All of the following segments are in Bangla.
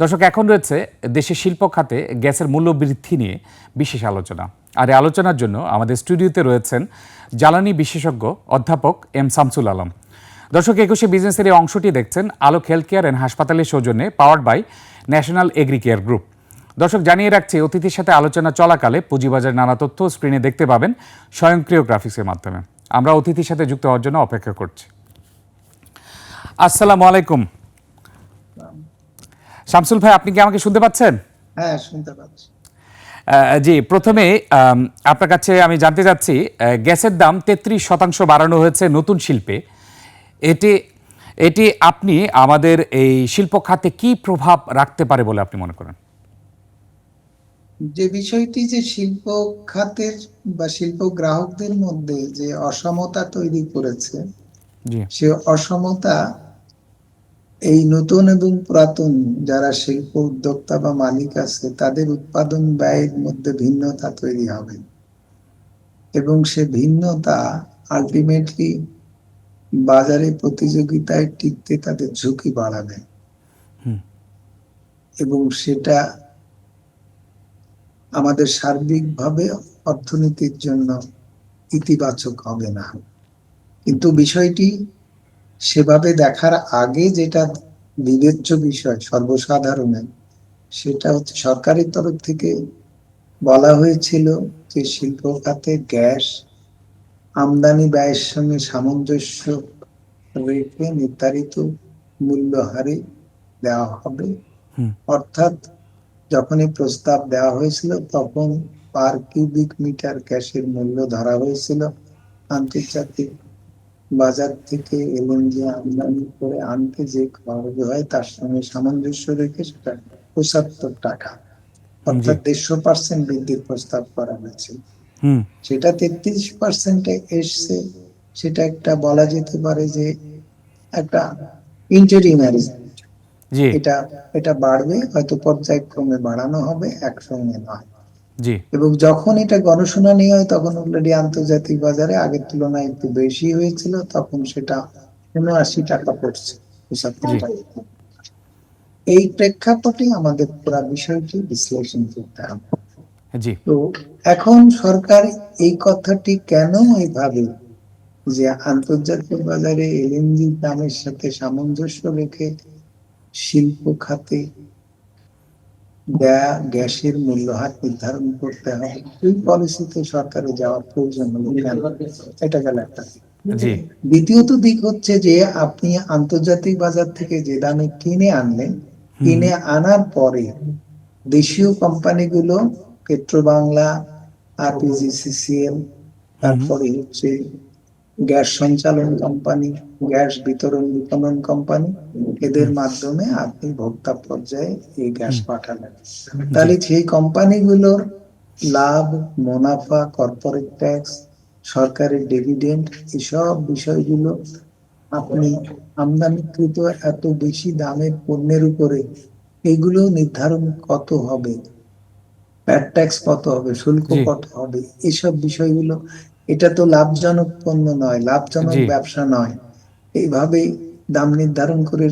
দর্শক, এখন রয়েছে দেশের শিল্প খাতে গ্যাসের মূল্য বৃদ্ধি নিয়ে বিশেষ আলোচনা। আর এই আলোচনার জন্য আমাদের স্টুডিওতে রয়েছেন জ্বালানি বিশেষজ্ঞ অধ্যাপক এম শামসুল আলম। দর্শক, একুশে বিজনেসের এই অংশটি দেখছেন আলোক হেলথ কেয়ার অ্যান্ড হাসপাতালের সৌজন্যে powered by national agri care group. দর্শক, জানিয়ে রাখছি, অতিথির সাথে আলোচনা চলাকালে পুঁজিবাজার নানা তথ্য স্ক্রিনে দেখতে পাবেন স্বয়ংক্রিয় গ্রাফিক্সের মাধ্যমে। আমরা অতিথির সাথে যুক্ত হওয়ার জন্য অপেক্ষা করছি। আসসালামু আলাইকুম। শামসুল ভাই আপনি কি আমাকে শুনতে পাচ্ছেন? হ্যাঁ শুনতে পাচ্ছি। জি প্রথমে আপনার কাছে আমি জানতে চাচ্ছি গ্যাসের দাম তেত্রিশ শতাংশ বাড়ানো হয়েছে নতুন শিল্পে। এটি এটি আপনি আমাদের এই শিল্প খাতে কি প্রভাব রাখতে পারে বলে আপনি মনে করেন? যে বিষয়টি যে শিল্প খাতের বা শিল্প গ্রাহকদের মধ্যে যে অসমতা তৈরি করেছে সে অসমতা এই নতুন এবং পুরাতন যারা শিল্প উদ্যোক্তা বা মালিক আছে তাদের উৎপাদন ব্যয়ের মধ্যে ভিন্নতা তৈরি হবে। এবং সে ভিন্নতা আলটিমেটলি বাজারে প্রতিযোগিতায় টিকতে তাদের ঝুঁকি বাড়াবে। এবং সেটা আমাদের সার্বিকভাবে অর্থনীতির জন্য ইতিবাচক হবে না। কিন্তু বিষয়টি সেভাবে দেখার আগে যেটা বিবেচ্য বিষয় সর্বসাধারণের সেটা হচ্ছে সরকারের তরফ থেকে বলা হয়েছিল যে শিল্প খাতে গ্যাস আমদানি ব্যয়ের সঙ্গে সামঞ্জস্য রেখে নির্ধারিত মূল্য হারে দেওয়া হবে। অর্থাৎ যখনই প্রস্তাব দেওয়া হয়েছিল তখন পার কিউবিক মিটার গ্যাসের মূল্য ধরা হয়েছিল আন্তর্জাতিক বাজার থেকে এবং যে আমদানি করে আনতে যে খরচ হয় তার সঙ্গে সামঞ্জস্য রেখে সেটা পঁচাত্তর টাকা। অর্থাৎ দেড়শো পার্সেন্ট বৃদ্ধির প্রস্তাব করা হয়েছিল হুম। সেটা তেত্রিশ পার্সেন্টে এসছে। সেটা একটা বলা যেতে পারে যে একটা ইন্টারিমারি জি। এটা এটা বাড়বে হয়তো পর্যায়ক্রমে বাড়ানো হবে একসঙ্গে নয়। এবং যখন এটা গণশুনানি হয় তখন অলরেডি আন্তর্জাতিক বাজারে আগের তুলনায় একটু বেশি হয়েছিল তখন সেটা উনআশি টাকা পড়ছে। এই প্রেক্ষাপটে আমাদের পুরো বিষয়টি বিশ্লেষণ করতে হবে। জি। তো এখন সরকার এই কথাটি কেন এইভাবে যে আন্তর্জাতিক বাজারে এলএনজি দামের সাথে সামঞ্জস্য রেখে শিল্প খাতে গ্যাসের মূল্য হার নির্ধারণ করতে হবে। এই পলিসিতে সরকারের যাওয়ার প্রয়োজন হলো এটা গেল একটা দ্বিতীয়ত দিক হচ্ছে যে আপনি আন্তর্জাতিক বাজার থেকে যে দামে কিনে আনলেন কিনে আনার পরে দেশীয় কোম্পানিগুলো পেট্রো বাংলা আরপিজিসিসিএল তারপরে হচ্ছে গ্যাস সঞ্চালন কোম্পানি গ্যাস বিতরণ বিপণন কোম্পানি এদের মাধ্যমে আপনি ভোক্তা পর্যায়ে এই গ্যাস পাঠালেন তাহলে সেই কোম্পানিগুলোর লাভ মুনাফা কর্পোরেট ট্যাক্স সরকারের ডিভিডেন্ড এসব বিষয়গুলো আপনি আমদানিকৃত এত বেশি দামের পণ্যের উপরে এগুলো নির্ধারণ কত হবে? প্যাট ট্যাক্স কত হবে? শুল্ক কত হবে? এসব বিষয়গুলো এটা তো লাভজনক পণ্য নয় লাভজনক ব্যবসা নয়। এইভাবে দাম নির্ধারণ করে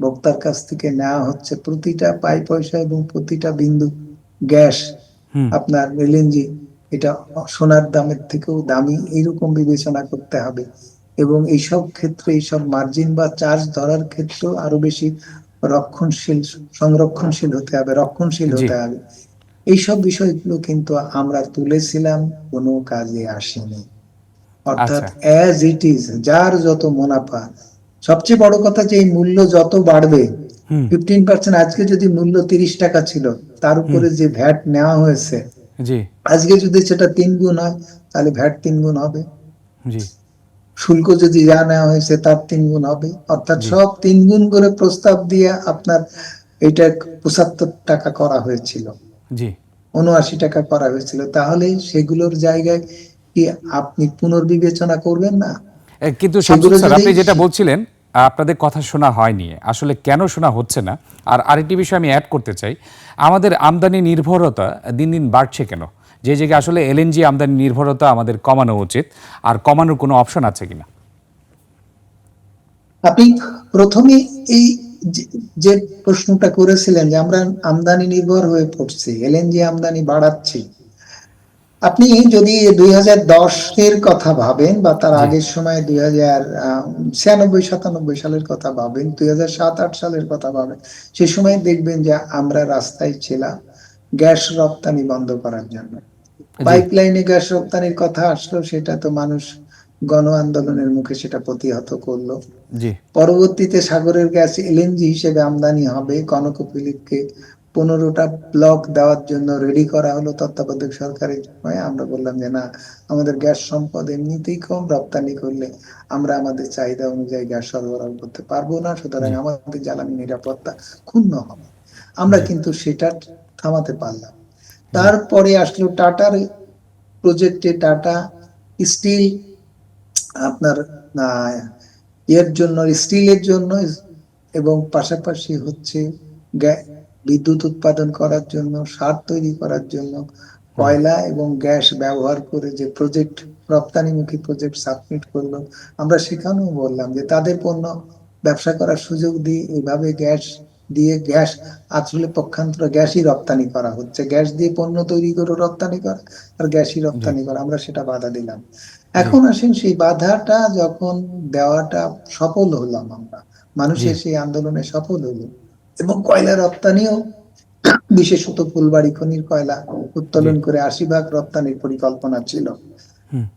ভোক্তার কাছ থেকে নেওয়া হচ্ছে প্রতিটা পাই পয়সা এবং প্রতিটা বিন্দু গ্যাস। আপনার এলএনজি এটা সোনার দামের থেকেও দামি এইরকম বিবেচনা করতে হবে। এবং এইসব ক্ষেত্রে এইসব মার্জিন বা চার্জ ধরার ক্ষেত্রেও আরও বেশি রক্ষণশীল সংরক্ষণশীল হতে হবে রক্ষণশীল হতে হবে। এইসব বিষয়গুলো কিন্তু আমরা তুলেছিলাম কোনো কাজে আসেনি। অর্থাৎ। অ্যাজ ইট ইজ যার যত মুনাফা সবচেয়ে বড় কথা যে এই মূল্য যত বাড়বে ফিফটিন পার্সেন্ট আজকে যদি মূল্য তিরিশ টাকা ছিল তার উপরে যে ভ্যাট নেওয়া হয়েছে আজকে যদি সেটা তিন গুণ হয় তাহলে ভ্যাট তিন গুণ হবে। শুল্ক যদি যা নেওয়া হয়েছে তার তিন গুণ হবে। অর্থাৎ সব তিন গুণ করে প্রস্তাব দিয়ে আপনার এটা পঁচাত্তর টাকা করা হয়েছিল। জি। উনআশি টাকা করা হয়েছিল। তাহলে সেগুলোর জায়গায় কি আপনি পুনর্বিবেচনা করবেন না? কিন্তু স্যার আপনি যেটা বলছিলেন আপনাদের কথা শোনা হয়নি। আসলে কেন শোনা হচ্ছে না? আর আরেকটি বিষয় আমি অ্যাড করতে চাই। আমাদের আমদানি নির্ভরতা দিন দিন বাড়ছে কেন? যে জায়গায় আসলে এলএনজি আমদানি নির্ভরতা আমাদের কমানো উচিত। আর কমানোর কোনো অপশন আছে কিনা? আপনি প্রথমে এই যে- প্রশ্নটা করেছিলেন যে আমরা আমদানি নির্ভর হয়ে পড়ছি এলএনজি আমদানি বাড়াচ্ছি। আপনি যদি দুই দশের কথা ভাবেন বা তার আগের সময় দুই হাজার ছিয়ানব্বই সাতানব্বই সালের কথা ভাবেন দুই হাজার সাত আট সালের কথা ভাবেন সে সময় দেখবেন যে আমরা রাস্তায় ছিলাম গ্যাস রপ্তানি বন্ধ করার জন্য। পাইপলাইনে গ্যাস রপ্তানির কথা আসলো সেটা তো মানুষ গণ আন্দোলনের মুখে সেটা প্রতিহত করল। পরবর্তীতে সাগরের গ্যাস এলএনজি হিসেবে আমদানি হবে। কনকপিলিপকে পনেরোটা ব্লক দেওয়ার জন্য রেডি করা হলো তত্ত্বাবধায়ক সরকারের। সময় আমরা বললাম যে না আমাদের গ্যাস সম্পদ এমনিতেই কম রপ্তানি করলে আমরা আমাদের চাহিদা অনুযায়ী গ্যাস সরবরাহ করতে পারব না। সুতরাং আমাদের জ্বালানি নিরাপত্তা ক্ষুণ্ণ হবে। আমরা কিন্তু সেটা থামাতে পারলাম। তারপরে আসলো টাটার প্রজেক্টে টাটা স্টিল আপনার এর জন্য স্টিলের জন্য এবং পাশাপাশি হচ্ছে বিদ্যুৎ উৎপাদন করার জন্য সার তৈরি করার জন্য কয়লা এবং গ্যাস ব্যবহার করে যে প্রজেক্ট রপ্তানিমুখী প্রজেক্ট সাবমিট করল। আমরা সেখানেও বললাম যে তাদের পণ্য ব্যবসা করার সুযোগ দিয়ে এভাবে গ্যাস দিয়ে গ্যাস আসলে পক্ষান্তর গ্যাসই রপ্তানি করা হচ্ছে। গ্যাস দিয়ে পণ্য তৈরি করে রপ্তানি করা আর গ্যাসই রপ্তানি করা আমরা সেটা বাধা দিলাম। এখন আসেন সেই বাধাটা যখন দেওয়াটা সফল হলাম আমরা। মানুষের সেই আন্দোলনে সফল হলো। এবং কয়লা রপ্তানিও বিশেষত ফুলবাড়ি খনির কয়লা উত্তোলন করে আশি ভাগ রপ্তানির পরিকল্পনা ছিল।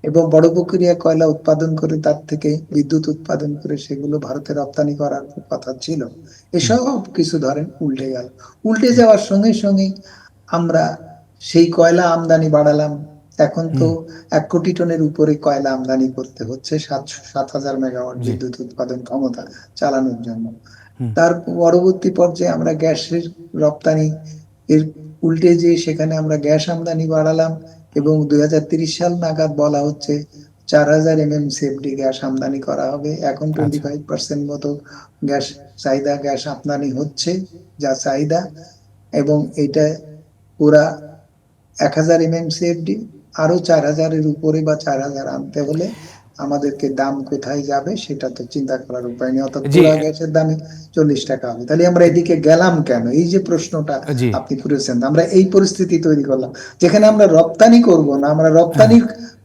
এবং বড় প্রক্রিয়া কয়লা উৎপাদন করে তার থেকে বিদ্যুৎ উৎপাদন করে সেগুলো ভারতে রপ্তানি করার কথা ছিল। এসব কিছু ধরেন উল্টে গেল। উল্টে যাওয়ার সঙ্গে সঙ্গে আমরা সেই কয়লা আমদানি বাড়ালাম। এখন তো এক কোটি টনের উপরে কয়লা আমদানি করতে হচ্ছে সাত সাত হাজার মেগাওয়াট। বিদ্যুৎ উৎপাদন ক্ষমতা চালানোর জন্য। তার পরবর্তী পর্যায়ে আমরা গ্যাসের রপ্তানি এর উল্টে যে সেখানে আমরা গ্যাস আমদানি বাড়ালাম এবং দুই সাল নাগাদ বলা হচ্ছে চার হাজার এমএম সেফডি গ্যাস আমদানি করা হবে। এখন টোয়েন্টি ফাইভ পার্সেন্ট মতো গ্যাস চাহিদা গ্যাস আমদানি হচ্ছে যা চাহিদা এবং এটা পুরা এক হাজার এমএম সেফডি আরও চার হাজারের উপরে বা চার হাজার আনতে হলে আমাদেরকে দাম কোথায় যাবে সেটা তো চিন্তা করার উপায় নেই। অর্থাৎ। পুরা গ্যাসের দামে চল্লিশ টাকা হবে। তাহলে আমরা এদিকে গেলাম কেন? এই যে প্রশ্নটা আপনি করেছেন আমরা এই পরিস্থিতি তৈরি করলাম। যেখানে আমরা রপ্তানি করব না আমরা রপ্তানি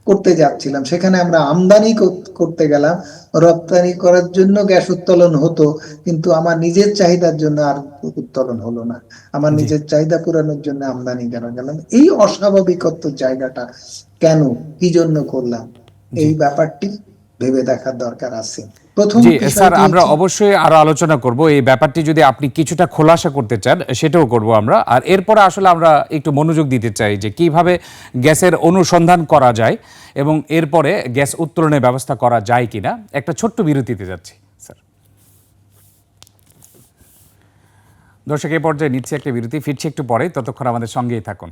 করতে যাচ্ছিলাম। সেখানে আমরা আমদানি করতে গেলাম। রপ্তানি করার জন্য গ্যাস উত্তোলন হতো কিন্তু আমার নিজের চাহিদার জন্য আর উত্তোলন হলো না। আমার নিজের চাহিদা পূরণের জন্য আমদানি কেন গেলাম? এই অস্বাভাবিকত্ব জায়গাটা কেন? কি জন্য করলাম? এই ব্যাপারটি ভেবে দেখার দরকার আছে। প্রথম জি স্যার আমরা অবশ্যই আরও আলোচনা করব। এই ব্যাপারটি যদি আপনি কিছুটা খোলাসা করতে চান সেটাও করব আমরা। আর এরপরে আসলে আমরা একটু মনোযোগ দিতে চাই যে কীভাবে গ্যাসের অনুসন্ধান করা যায় এবং এরপরে গ্যাস উত্তোলনের ব্যবস্থা করা যায় কিনা। একটা ছোট্ট বিরতিতে যাচ্ছি স্যার। দর্শক এই পর্যায়ে নিচ্ছে একটা বিরতি ফিরছি একটু পরে। ততক্ষণ আমাদের সঙ্গেই থাকুন।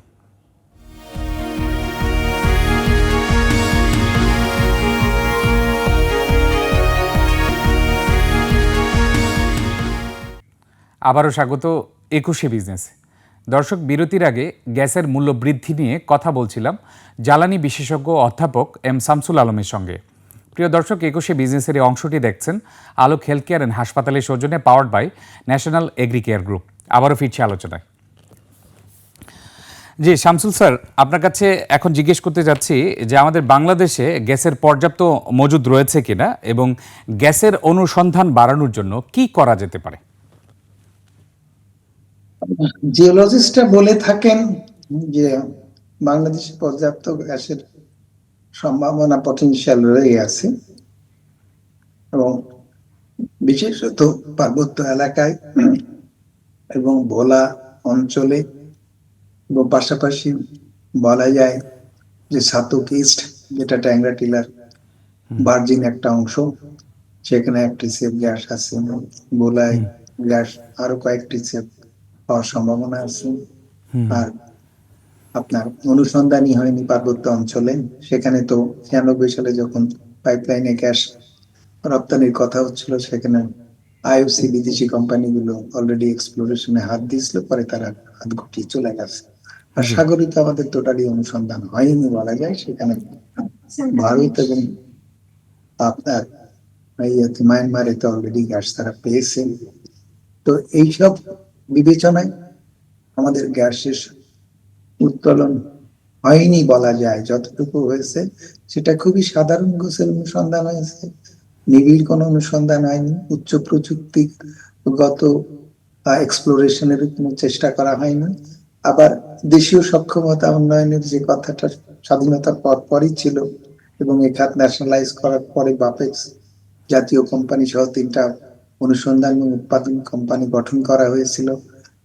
আবারও স্বাগত একুশে বিজনেস দর্শক, বিরতির আগে গ্যাসের মূল্য বৃদ্ধি নিয়ে কথা বলছিলাম জ্বালানি বিশেষজ্ঞ অধ্যাপক এম শামসুল আলমের সঙ্গে। প্রিয় দর্শক, একুশে বিজনেসের এই অংশটি দেখছেন আলোক হেলথ কেয়ার অ্যান্ড হাসপাতালের সৌজন্যে powered by national agri care group আবারও ফিরছি আলোচনায়। জি, শামসুল স্যার, আপনার কাছে এখন জিজ্ঞেস করতে যাচ্ছি যে আমাদের বাংলাদেশে গ্যাসের পর্যাপ্ত মজুদ রয়েছে কিনা এবং গ্যাসের অনুসন্ধান বাড়ানোর জন্য কি করা যেতে পারে? জিওলজিস্টরা বলে থাকেন যে বাংলাদেশে পর্যাপ্ত গ্যাসের সম্ভাবনা পটেনশিয়াল রয়ে আছে এবং বিশেষত পার্বত্য এলাকায় এবং ভোলা অঞ্চলে এবং পাশাপাশি বলা যায় যে সাতক ইস্ট যেটা ট্যাংরা টিলার ভার্জিন একটা অংশ সেখানে একটি সেফ গ্যাস আছে। বোলায় গ্যাস আরও কয়েকটি সেফ হওয়ার সম্ভাবনা আছে। আর আপনার অনুসন্ধানই হয়নি পার্বত্য অঞ্চলে। সেখানে তো ছিয়ানব্বই সালে যখন পাইপলাইনে গ্যাস রপ্তানির কথা হচ্ছিল সেখানে আইওসি বিদেশি কোম্পানিগুলো অলরেডি এক্সপ্লোরেশনে হাত দিয়েছিল পরে তারা হাত গুটিয়ে চলে গেছে। আর। সাগরে তো আমাদের টোটালি অনুসন্ধান হয়নি বলা যায় সেখানে ভারত এবং আপনার এই মায়ানমারে তো অলরেডি গ্যাস তারা পেয়েছে। তো এইসব বিবেচনায় আমাদের গ্যাসের উত্তোলন হয়নি বলা যায়। যতটুকু হয়েছে, সেটা খুবই সাধারণ গোছের অনুসন্ধান হয়েছে। নিবিড় কোনো অনুসন্ধান হয়নি। উচ্চ প্রযুক্তিগত এক্সপ্লোরেশনের কোনো চেষ্টা করা হয়নি। আবার দেশীয় সক্ষমতা উন্নয়নের যে কথাটা স্বাধীনতার পর পরই ছিল এবং খাত ন্যাশনালাইজ করার পরে বাপেক্স জাতীয় কোম্পানি সহ তিনটা অনুসন্ধান এবং উৎপাদন কোম্পানি গঠন করা হয়েছিল।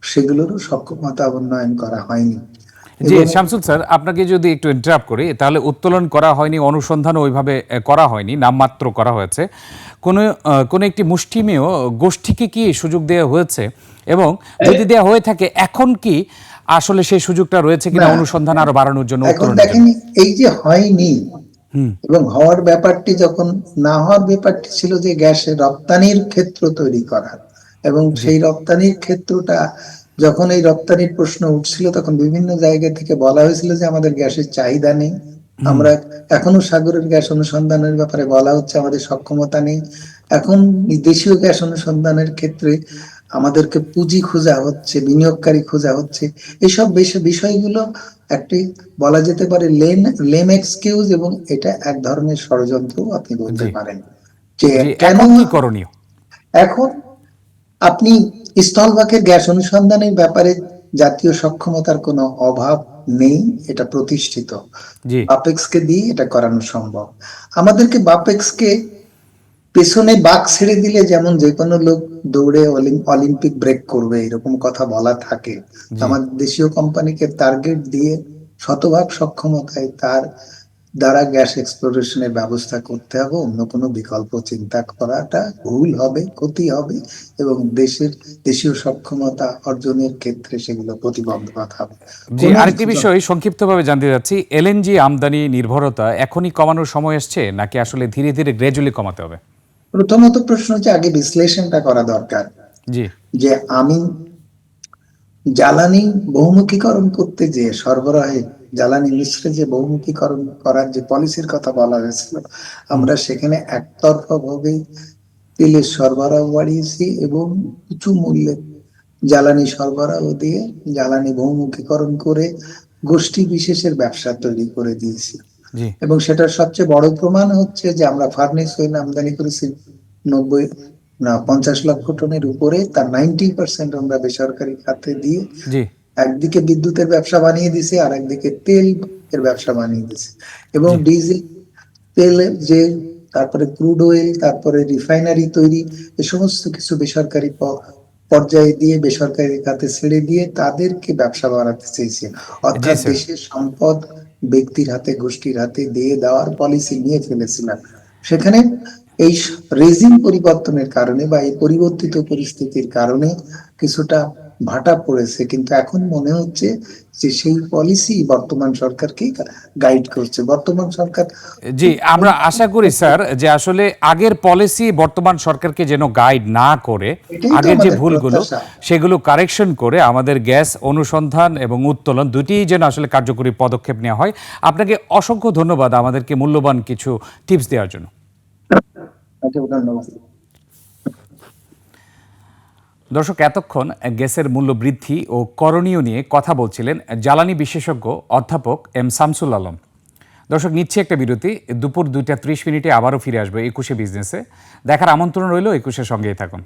সেগুলোরও সক্ষমতা উন্নয়ন করা হয়নি। জি শামসুল স্যার আপনাকে যদি একটু ইন্টারাপ্ট করি তাহলে উত্তোলন করা হয়নি অনুসন্ধান ওইভাবে করা হয়নি নামমাত্র করা হয়েছে। কোনো কোনো একটি মুষ্টিমেয় গোষ্ঠীকে কি সুযোগ দেওয়া হয়েছে? এবং যদি দেওয়া হয়ে থাকে এখন কি আসলে সেই সুযোগটা রয়েছে কিনা অনুসন্ধান আরও বাড়ানোর জন্য? দেখেন এই যে হয়নি এবং হওয়ার ব্যাপারটি যখন না হওয়ার ব্যাপারটি ছিল যে গ্যাসের রপ্তানির ক্ষেত্র তৈরি করা এবং সেই রপ্তানির ক্ষেত্রটা যখন এই রপ্তানির প্রশ্ন উঠছিল তখন বিভিন্ন জায়গা থেকে বলা হয়েছিল যে আমাদের গ্যাসের চাহিদা নেই। আমরা এখনও সাগরের গ্যাস অনুসন্ধানের ব্যাপারে বলা হচ্ছে আমাদের সক্ষমতা নেই। এখন দেশীয় গ্যাস অনুসন্ধানের ক্ষেত্রে আমাদেরকে পুঁজি খোঁজা হচ্ছে বিনিয়োগকারী খোঁজা হচ্ছে। এসব বিষয়গুলো একটি বলা যেতে পারে লেন লেম এক্সকিউজ এবং এটা এক ধরনের ষড়যন্ত্র আপনি বলতে পারেন। যে কেন এখন করণীয়? এখন আপনি স্থলভাগের গ্যাস অনুসন্ধানের ব্যাপারে জাতীয় সক্ষমতার কোনো অভাব নেই এটা প্রতিষ্ঠিত। বাপেক্সকে দিয়ে এটা করানো সম্ভব। আমাদেরকে বাপেক্সকে পেছনে বাক ছেড়ে দিলে যেমন যে কোনো লোক দৌড়ে অলিম্পিক ব্রেক করবে এরকম কথা বলা থাকে। আমাদের দেশীয় কোম্পানিকে টার্গেট দিয়ে শতভাগ সক্ষমতায় তার দ্বারা গ্যাস এক্সপ্লোরেশনের ব্যবস্থা করতে হবে অন্য কোনো বিকল্প চিন্তা করাটা ভুল হবে ক্ষতি হবে এবং দেশের দেশীয় সক্ষমতা অর্জনের ক্ষেত্রে সেগুলো প্রতিবন্ধকতা হবে। জি আরেকটি বিষয় সংক্ষিপ্তভাবে জানতে চাচ্ছি এলএনজি আমদানি নির্ভরতা এখনই কমানোর সময় এসছে নাকি আসলে ধীরে ধীরে গ্র্যাজুয়ালি কমাতে হবে? প্রথমত প্রশ্ন হচ্ছে আগে বিশ্লেষণটা করা দরকার। যে আমি জ্বালানি বহুমুখীকরণ করতে যে সরবরাহে জ্বালানি মিশ্রে যে বহুমুখীকরণ করার যে পলিসির কথা বলা হয়েছিল আমরা সেখানে একতরফা ভাবে তেলের সরবরাহ বাড়িয়েছি এবং উঁচু মূল্যে জ্বালানি সরবরাহ দিয়ে জ্বালানি বহুমুখীকরণ করে গোষ্ঠী বিশেষের ব্যবসা তৈরি করে দিয়েছি। এবং সেটার সবচেয়ে বড় প্রমাণ হচ্ছে যে আমরা ফার্নেস অয়েল আমদানি করেছি নব্বই না পঞ্চাশ লক্ষ টনের উপরে তার নাইনটি পার্সেন্ট আমরা বেসরকারি খাতে দিয়ে একদিকে বিদ্যুতের ব্যবসা বানিয়ে দিছি আর একদিকে তেল এর ব্যবসা বানিয়ে দিছি এবং ডিজেল তেলের যে তারপরে ক্রুড অয়েল তারপরে রিফাইনারি তৈরি এ সমস্ত কিছু বেসরকারি পর্যায়ে দিয়ে বেসরকারি খাতে ছেড়ে দিয়ে তাদেরকে ব্যবসা বাড়াতে চেয়েছি। অর্থাৎ দেশের সম্পদ ব্যক্তির হাতে, গোষ্ঠীর হাতে দিয়ে দেওয়ার পলিসি নিয়ে ফেলেছিলাম সেখানে এই রেজিম পরিবর্তনের কারণে বা এই পরিবর্তিত পরিস্থিতির কারণে কিছুটা ভাটা পড়েছে কিন্তু এখন মনে হচ্ছে যে সেই পলিসি বর্তমান সরকারকে গাইড করছে। বর্তমান সরকার জি আমরা আশা করি স্যার যে আসলে আগের পলিসি বর্তমান সরকারকে যেন গাইড না করে আগের যে ভুলগুলো সেগুলো কারেকশন করে আমাদের গ্যাস অনুসন্ধান এবং উত্তোলন দুটিই যেন আসলে কার্যকরী পদক্ষেপ নেওয়া হয়। আপনাকে অসংখ্য ধন্যবাদ আমাদেরকে মূল্যবান কিছু টিপস দেওয়ার জন্য। ধন্যবাদ। দর্শক, এতক্ষণ গ্যাসের মূল্য বৃদ্ধি ও করণীয় নিয়ে কথা বলছিলেন জ্বালানি বিশেষজ্ঞ অধ্যাপক এম শামসুল আলম। দর্শক, নিচ্ছে একটা বিরতি। দুপুর দুইটা ত্রিশ মিনিটে আবারও ফিরে আসবে একুশে বিজনেসে। দেখার আমন্ত্রণ রইল একুশের সঙ্গেই থাকুন।